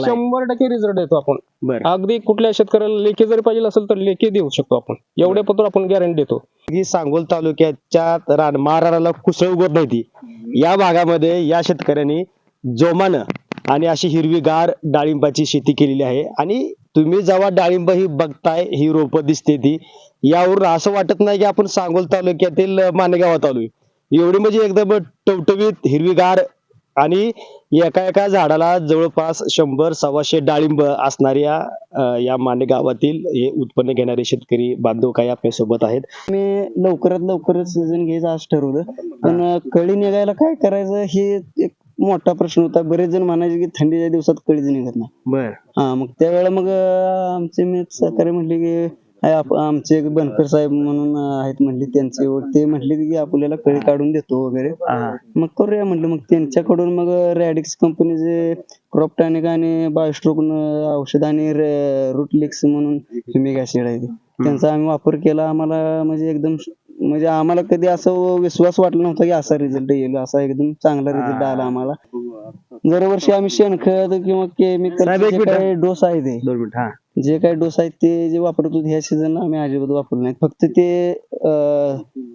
शंभर टक्के रिझल्ट देतो आपण. बरं. अगदी कुठल्या शेतकऱ्याला लेखी जरी पाहिजे असेल तर लेखी देऊ शकतो आपण. एवढ्या पत्र आपण गॅरंटी देतो. ही सांगोल तालुक्याच्या रान महाराणाला कुसळ उगवत नाही ती. या भागामध्ये या शेतकऱ्यांनी जोमानं आणि अशी हिरवीगार डाळिंबाची शेती केलेली आहे. आणि तुम्ही जेव्हा डाळिंब ही बघताय ही रोपं दिसते ती यावरून असं वाटत नाही की आपण सांगोल तालुक्यातील मानेगावात आलोय एवढी म्हणजे एकदम टवटवीत हिरवीगार आणि एका एका झाडाला जवळपास शंभर सव्वाशे डाळिंब असणाऱ्या अं, या माने गावातील हे उत्पन्न घेणारे शेतकरी बांधव काही आपल्यासोबत आहेत. मी लवकरात लवकरच सीझन घ्यायचं आज ठरवलं. पण कळी निघायला काय करायचं हे एक मोठा प्रश्न होता. बरेच जण म्हणायचे की थंडीच्या दिवसात कळीच निघत नाही. बर. हा मग त्यावेळेला मग अं, आमचे मी सहकारी म्हटले की आहे. आप- आमचे एक बनकर साहेब म्हणून आहेत म्हणले त्यांचे. ते म्हटले की आपल्याला कळी काढून देतो वगैरे. मग करूया म्हटलं मग त्यांच्याकडून मग रॅडिक्स कंपनीचे क्रॉप टॅनिक आणि बायोस्ट्रोक औषध आणि रूटलिक्स म्हणून ऍसिड आहे ते. त्यांचा आम्ही वापर केला. आम्हाला म्हणजे एकदम श- म्हणजे आम्हाला कधी असं विश्वास वाटला नव्हता की असा रिझल्ट येईल. असा एकदम चांगला रिझल्ट आला आम्हाला. दरवर्षी आम्ही शेणखत किंवा साहेब, एक केमिकल मिनिट. डोस आहे ते. दोन मिनिट हा. जे काही डोस आहेत ते जे वापरत होते ह्या सीझनला आम्ही अजिबात वापरले नाहीत फक्त ते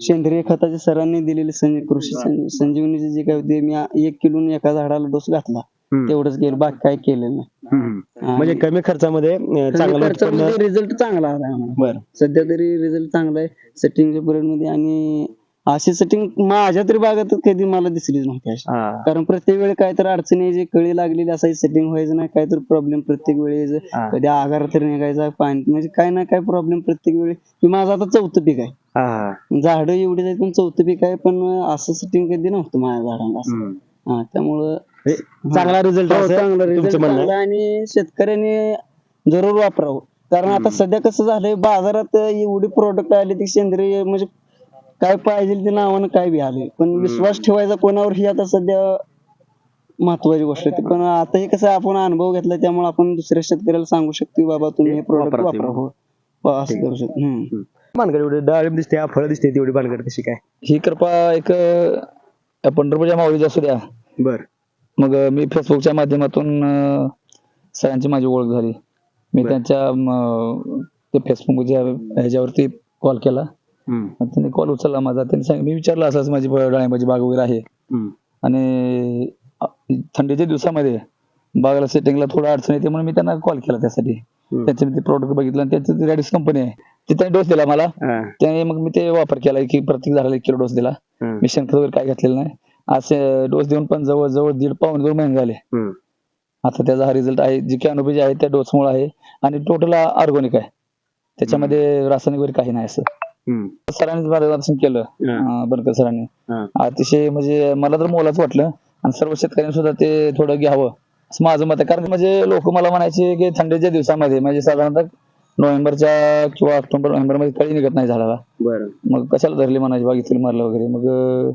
सेंद्रिय खताचे सरांनी दिलेले संजी कृषी संजी- संजीवनीचे जे काय होते मी एक किलो एका झाडाला डोस घातला. तेवढंच केलं बाकी काय केलेलं नाही. म्हणजे कमी खर्चामध्ये रिझल्ट चांगला आला आम्हाला. बर. सध्या तरी रिझल्ट चांगला आहे सेटिंगच्या पिरियडमध्ये आणि अशी सेटिंग माझ्या तरी बागात कधी मला दिसलीच नव्हती अशी हा कारण प्रत्येक वेळी काय तर अडचणी जे कळी लागलेली असायची सेटिंग व्हायचं नाही काय तर प्रॉब्लेम प्रत्येक वेळी यायचं. हा. कधी आगार तर निघायचा पाणी म्हणजे काय ना काय प्रॉब्लेम प्रत्येक वेळी हे माझं आता चौथं पीक आहे हा हा झाडं एवढी आहेत पण चौथं पीक आहे पण असं सेटिंग कधी नव्हतं माझ्या झाडांना असं. हम्म. हा त्यामुळं हे चांगला रिझल्ट हो, चांगला result तुमचं म्हणणं आहे? चांगला आणि शेतकऱ्यांनी जरूर वापरावं कारण आता सध्या कसं झालंय बाजारात एवढी प्रोडक्ट आली ती सेंद्रिय म्हणजे काय पाहिजे ते नावानं काय बी आले पण विश्वास ठेवायचा कोणावर ही आता सध्या महत्वाची गोष्ट आहे. पण आता हे कसं आपण अनुभव घेतला त्यामुळे आपण दुसऱ्या शेतकऱ्याला सांगू शकतो बाबा तुम्ही हे प्रोडक्ट वापरा हो. असं करू शकतो. भानगड एवढी डाळिंब दिसते फळ दिसते तेवढी भानगड कशी काय? ही कृपा एक अं, पंढरपूरच्या माऊलीची असू द्या. बर. मग अं, मी फेसबुकच्या माध्यमातून अं, सगळ्यांची माझी ओळख झाली. मी बर. त्यांच्या अं, ते फेसबुकच्या ह्याच्यावरती कॉल केला. त्यांनी कॉल उचलला माझा. त्यांनी सांग मी विचारलं असंच माझी डाळिंबाची बाग वगैरे आहे. आणि थंडीच्या दिवसामध्ये बागाला सेटिंगला थोडं अडचण येते म्हणून मी त्यांना कॉल केला त्यासाठी. त्याचे मी ते प्रोडक्ट बघितलं आणि त्याचं रॅडिस कंपनी आहे. ते त्यांनी डोस दिला मला. त्याने मग मी ते वापर केला. की प्रत्येक झाडाला एक किलो डोस दिला. मी शेणखत वगैरे काय घातलेलं नाही. असे डोस देऊन पण जवळ जवळ दीड पाऊण दोन महिने झाले. आता त्याचा हा रिझल्ट आहे. जी कॅनोपी जी आहे त्या डोसमुळे आहे. आणि टोटल ऑर्गॅनिक आहे. त्याच्यामध्ये रासायनिक वगैरे काही नाही असं. सरांनी मार्गदर्शन केलं. अं, बनकर सरांनी. हा. अतिशय म्हणजे मला तर मोलाच वाटलं. आणि सर्व शेतकऱ्यांनी सुद्धा ते थोडं घ्यावं. असं माझं मत आहे. कारण म्हणजे लोक मला म्हणायचे की थंडीच्या दिवसामध्ये म्हणजे साधारणतः नोव्हेंबरच्या किंवा ऑक्टोबर नोव्हेंबरमध्ये कळी निघत नाही झाडाला. बर. मग कशाला धरली म्हणायची? बागेतील मारलं वगैरे. मग अं,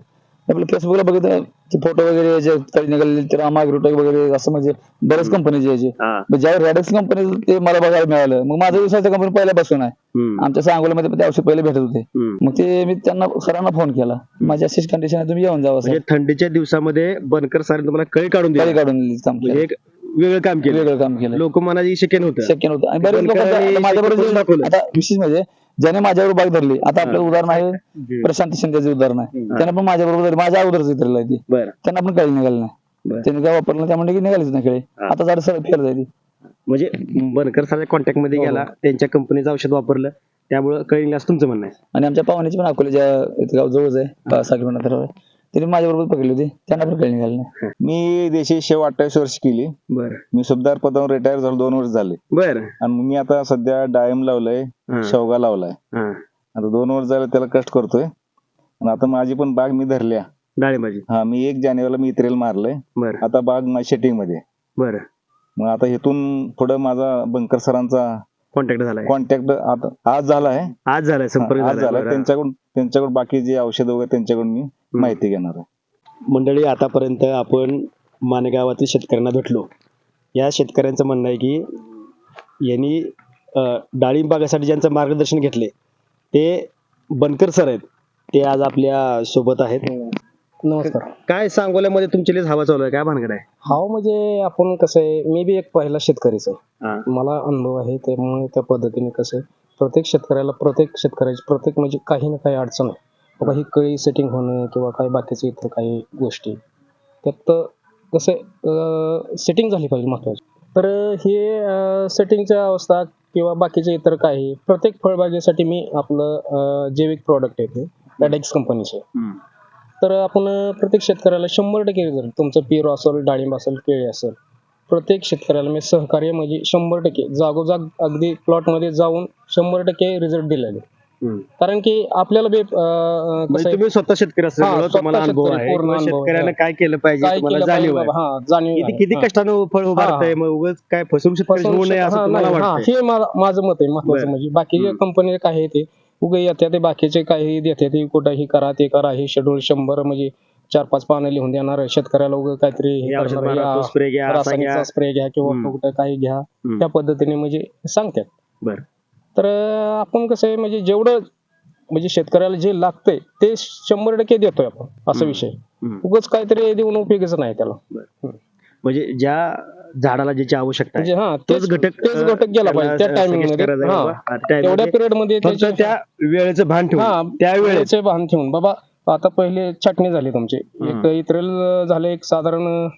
आपलं फेसबुकला बघितलं फोटो वगैरे जे काही निघाले ते रामाग्रोटेक वगैरे असं म्हणजे बरेच कंपनीचे यायचे. हा. मग ज्या रॅडेक्स कंपनी ते मला बघायला मिळालं. मग माझा विश्वास त्या कंपनी पहिल्या बसून आहे. हम्म. आमच्या सांगोल्यामध्ये ते औषध पहिले भेटत होते. हम्म. मग ते मी त्यांना सरांना फोन केला. माझी अशीच कंडिशन आहे तुम्ही येऊन जावं सर म्हणजे थंडीच्या दिवसामध्ये बनकर सर तुम्हाला कळी काढून दिली. काढून दिली म्हणजे. एक वेगळं काम केलं. वेगळं काम केलं. लोक म्हणायची शक्य नव्हतं. शक्य नव्हतं. आणि बरेच लोक माझ्याबरोबर. आता विशेष म्हणजे ज्याने माझ्यावर बाग धरली आता आपलं उदाहरण आहे प्रशांत शिंदेचे उदाहरण आहे. त्याने पण माझ्या बरोबर माझ्या अगोदरच वितरलं आहे ती. त्यांना पण कळी निघाली नाही. त्यांनी काय वापरलं त्यामुळे की निघालीच नाही खेळी. आता जरा सरळ फेर जायची म्हणजे बनकर सर कॉन्टॅक्टमध्ये हो, गेला त्यांच्या कंपनीचं औषध वापरलं त्यामुळे कळी असं तुमचं म्हणणं आहे. आणि आमच्या पाहुण्याची पण अकोल्याच्या गाव जवळच आहे पाच सहा किलोमीटर आहे. त्यांनी माझ्या बरोबर पकडली होती. त्यांना पण निघाली नाही. मी देशी शेव अठ्ठावीस वर्ष केली. बर. मी सुभेदार पदावर रिटायर झालो दोन वर्ष झाले. बर. आणि मी आता सध्या डाळिंब लावलंय. शेवगा लावलाय. हा. आता दोन वर्ष झाले त्याला कष्ट करतोय. आणि आता माझी पण बाग मी धरल्या. डाळिंबाची. हा मी एक जानेवारीला मी इत्रेल मारलंय. बर. आता बाग माझी शेटिंगमध्ये आहे. बर. मग आता इथून पुढे माझा बंकर सरांचा कॉन्टॅक्ट झालाय. कॉन्टॅक्ट आता आज झालाय. आज झालाय संपर्क आज बरं. त्यांच्याकडून त्यांच्याकडून बाकी जे औषध वगैरे त्यांच्याकडून मी माहिती घेणार आहे. मंडळी आतापर्यंत आपण मानेगावातील शेतकऱ्यांना भेटलो. या शेतकऱ्यांचं म्हणणं आहे की यांनी अं, डाळिंब बागासाठी ज्यांचं मार्गदर्शन घेतले ते बनकर सर आहेत. ते आज आपल्यासोबत आहेत. नमस्कार. काय सांगोल्यामध्ये तुमची लईच हवा चालू आहे? काय भानगड आहे? हाव म्हणजे आपण कसं आहे मी बी एक पहिला शेतकरीच आहे. हा. मला अनुभव आहे त्यामुळे त्या पद्धतीने कसं आहे प्रत्येक शेतकऱ्याला प्रत्येक शेतकऱ्याची प्रत्येक म्हणजे काही ना काही अडचण आहे. बाबा ही कळी सेटिंग होणं किंवा काही बाकीचे इतर काही गोष्टी त्यात कसं सेटिंग झाली पाहिजे महत्वाची तर हे सेटिंगच्या अवस्था किंवा बाकीचे इतर काही प्रत्येक फळबागेसाठी मी आपलं जैविक प्रॉडक्ट आहे ते डॅडेक्स कंपनीचे. तर आपण प्रत्येक शेतकऱ्याला शंभर टक्के रिझल्ट तुमचं पेरू असेल डाळिंब असेल केळी असेल प्रत्येक शेतकऱ्याला मी सहकार्य म्हणजे शंभर टक्के जागोजाग अगदी प्लॉटमध्ये जाऊन शंभर टक्के रिझल्ट दिलेले. कारण की आपल्याला बी अं, अं, कसं म्हणजे आहे, तुम्ही स्वतः शेतकरी हा, असल्यामुळे स्वतः तुम्हाला अनुभव शेतकरी, आहे पूर्ण किंवा अनुभव आहे. शेतकऱ्याला काय केलं पाहिजे काय तुम्हाला केलं पाहिजे जाणीव आहे बाबा हा जाणीव किती आहे. किती हा. कष्टानं फळ उभारतंय मग उगाच काय फसवून शेतकरी फसवून होऊ नये असं हा, तुम्हाला नाही, हा, हे मा- माझं मत आहे महत्वाचं बरं. म्हणजे बाकीचे हम्म. कंपनी काय आहे ते उगे येते ते बाकीचे काही देते ते कुठं हे करा ते करा हे शेड्यूल शंभर म्हणजे चार पाच पानं लिहून देणार शेतकऱ्याला उगे काहीतरी हे हे औषध करणार, मारा, या तो स्प्रे घ्या असा घ्या रासायनिकचा स्प्रे घ्या किंवा हम्म. कुठं काही घ्या हम्म. त्या पद्धतीने म्हणजे सांगतात बरं तर आपण कसं आहे म्हणजे जेवढं म्हणजे शेतकऱ्याला जे लागतंय ते शंभर टक्के देतोय आपण असा. विषय. उगाच काहीतरी देऊन उपयोगच नाही त्याला. म्हणजे ज्या झाडाला ज्याची आवश्यकता आहे म्हणजे हा तोच घटक तेच घटक गेला पाहिजे त्या टायमिंगमध्ये. तेवढ्या पिरियडमध्ये त्या वेळेचं भान हा ठेवून त्या वेळेचे. भान ठेवून. बाबा आता पहिले छाटणी झाली तुमची. एक. इतरेल झाले एक साधारण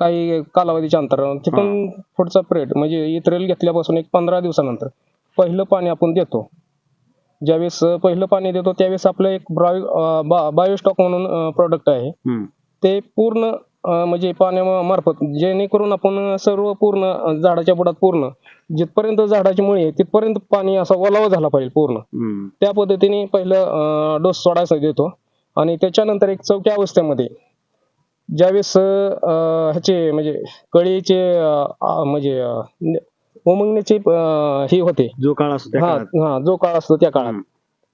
काही कालावधीच्या अंतर तिथून पुढचा पिरियड म्हणजे इतरेल घेतल्यापासून एक पंधरा दिवसानंतर. पहिलं पाणी आपण देतो ज्यावेळेस पहिलं पाणी देतो त्यावेळेस आपलं एक बायोस्टॉक म्हणून प्रोडक्ट आहे. ते पूर्ण म्हणजे पाण्यामार्फत जेणेकरून आपण सर्व पूर्ण झाडाच्या बुडात पूर्ण जिथपर्यंत झाडाची मुळी आहे तिथपर्यंत पाणी असा ओलावा झाला पाहिजे पूर्ण. त्या पद्धतीने पहिलं डोस सोडायचा देतो आणि त्याच्यानंतर एक चौथ्या अवस्थेमध्ये ज्यावेळेस ह्याचे म्हणजे कळीचे म्हणजे उमंगण्याची हे होते जो काळ असतो त्या हा काळात. हा जो काळ असतो त्या काळात हम्म.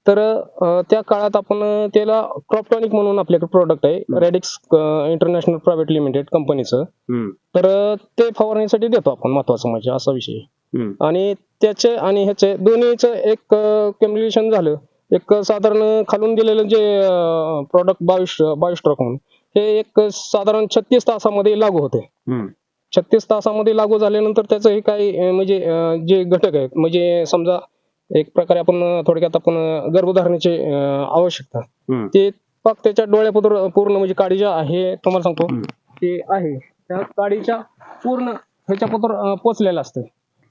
तर अं, त्या काळात आपण त्याला क्रॉपटॉनिक म्हणून आपल्याकडे प्रोडक्ट आहे रेडिक्स इंटरनॅशनल प्रायव्हेट लिमिटेड कंपनीचं हम्म. तर अं, ते फवारणीसाठी देतो आपण महत्वाचं म्हणजे असा विषय आहे. हम्म. आणि त्याचे आणि ह्याचे दोन्हीचं एक कम्युनिकेशन झालं एक साधारण खालून दिलेलं जे प्रॉडक्ट बायोश बायोस्ट्रॉक म्हणून हे एक साधारण छत्तीस तासामध्ये लागू होते हम्म. छत्तीस तासामध्ये लागू झाल्यानंतर त्याचं हे काही म्हणजे जे घटक आहेत म्हणजे समजा एक प्रकारे आपण थोडक्यात आपण गर्भधारणेची आवश्यकता. ते फक्त त्याच्या डोळ्यापत्र पूर्ण म्हणजे काडीच्या आहे तुम्हाला सांगतो. ते आहे त्या काडीच्या पूर्ण ह्याच्यापत्र पोचलेलं असतं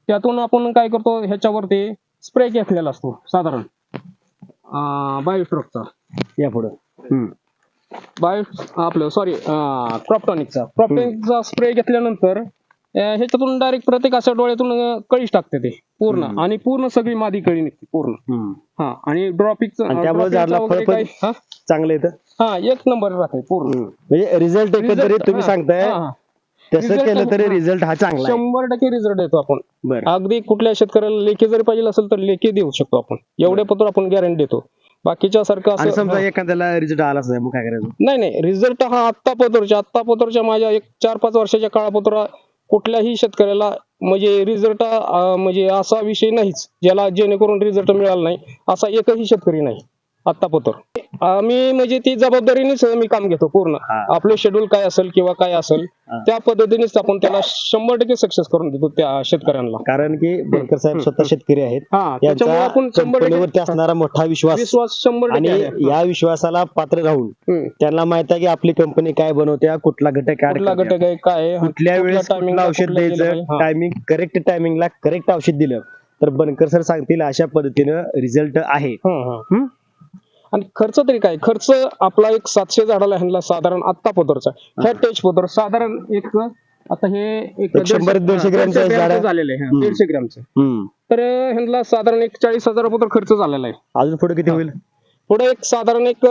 त्यातून आपण काय करतो ह्याच्यावरती स्प्रे घेतलेला असतो साधारण बायोस्ट्रॉकचा या पुढं हम्म. बायो आपलं सॉरी क्रॉपटॉनिकचा क्रॉपटॉनिकचा स्प्रे घेतल्यानंतर ह्याच्यातून डायरेक्ट प्रत्येक असं डोळ्यातून कळीच टाकते ते पूर्ण. आणि पूर्ण सगळी मादी कळी निघते पूर्ण. हा आणि हा? चांगलं येतं हा? एक नंबर राहते पूर्ण. म्हणजे रिझल्ट एकंदरीत तुम्ही सांगताय. तसं केलं तरी. रिझल्ट हा चांगला शंभर टक्के रिझल्ट देतो आपण. अगदी कुठल्या शेतकऱ्याला लेखी जरी पाहिजे असेल तर लेखी देऊ शकतो आपण. एवढे पत्र आपण गॅरंटी देतो. बाकीच्या सारखं आणि असं समजा. एखाद्याला रिझल्ट आलाच नाही मग काय करायचं? नाही नाही. रिझल्ट हा आत्ता पत्रच्या आत्ता पत्रच्या माझ्या एक चार पाच वर्षाच्या काळापत्र कुठल्याही शेतकऱ्याला म्हणजे रिझल्ट म्हणजे असा विषय नाहीच ज्याला जेणेकरून रिझल्ट मिळाला नाही असा एकही शेतकरी नाही. आत्ता पत्र आम्ही म्हणजे ती जबाबदारीनेच मी काम घेतो पूर्ण हा. आपलं शेड्यूल काय असेल किंवा काय असेल हा. त्या पद्धतीनेच आपण त्याला शंभर टक्के सक्सेस करून देतो त्या शेतकऱ्यांना कारण की बनकर साहेब स्वतः शेतकरी आहेत हा त्याच्यामुळे यांचा आपण शंभर कंपनीवरती टक्के असणारा मोठा विश्वास विश्वास शंभर आणि टक्के आहे. या विश्वासाला पात्र राहून हम्म. त्यांना माहीत आहे की आपली कंपनी काय बनवते कुठला घटक कुठला घटक आहे काय आहे, कुठल्या कुठल्या वेळेस timing कुठलं ला औषध कुठलं केलं द्यायचं पाहिजे. हा. टायमिंग करेक्ट टायमिंगला करेक्ट औषध दिलं तर बनकर सर सांगतील अशा पद्धतीनं रिझल्ट आहे हं. आणि खर्च तरी काय? खर्च आपला एक सातशे झाडाला ह्यांना साधारण आत्ता पदरचा ह्या टेच पदर साधारण एक आता हे एक शंभर- हा, ग्रॅमचं झालेलं. दीडशे ग्रॅमचं. तर ह्यांना साधारण एक चाळीस हजार पत्र खर्च झालेला आहे. अजून पुढे किती होईल? पुढे एक साधारण एक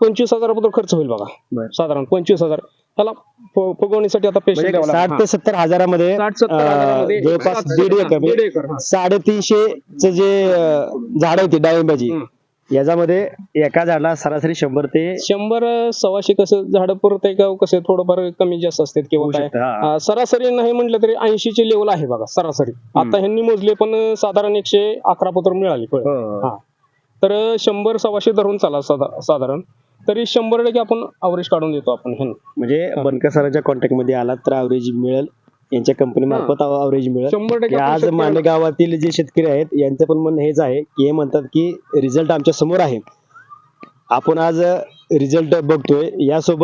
पंचवीस हजार पत्र खर्च होईल बघा. साधारण पंचवीस हजार. त्याला फ- फुगवणीसाठी आता पेशंट म्हणजे साठ ते सत्तर हजारामध्ये जवळपास दीड एकर म्हणजे. साडेतीनशे च जे झाड होती डाळिंबाची. याच्यामध्ये एका झाडाला सरासरी शंभर ते शंभर सव्वाशे कसं झाड परत आहे का कसं थोडंफार कमी जास्त असतात किंवा होऊ काय शकतं, हा. अं, सरासरी नाही म्हटलं तरी ऐंशीचे लेवल आहे बघा सरासरी आता ह्यांनी मोजले पण साधारण एकशे अकरा पत्र मिळाली फळं. हो. हा. तर शंभर सव्वाशे धरून चाला साधा- साधारण तरी शंभर टक्के आपण अवरेज काढून देतो आपण ह्यानं. म्हणजे बनकर सरांच्या कॉन्टॅक्टमध्ये आलात तर अवरेज मिळेल यांच्या कंपनी मार्फत अवरेज शंभर टक्के आपण आज शेतकऱ्याला- मालेगावातील जे शेतकरी आहेत यांचं पण म्हणणं हेच आहे की हे म्हणतात की रिझल्ट आमच्यासमोर आहे. आपण आज रिझल्ट बघतोय. यासोबत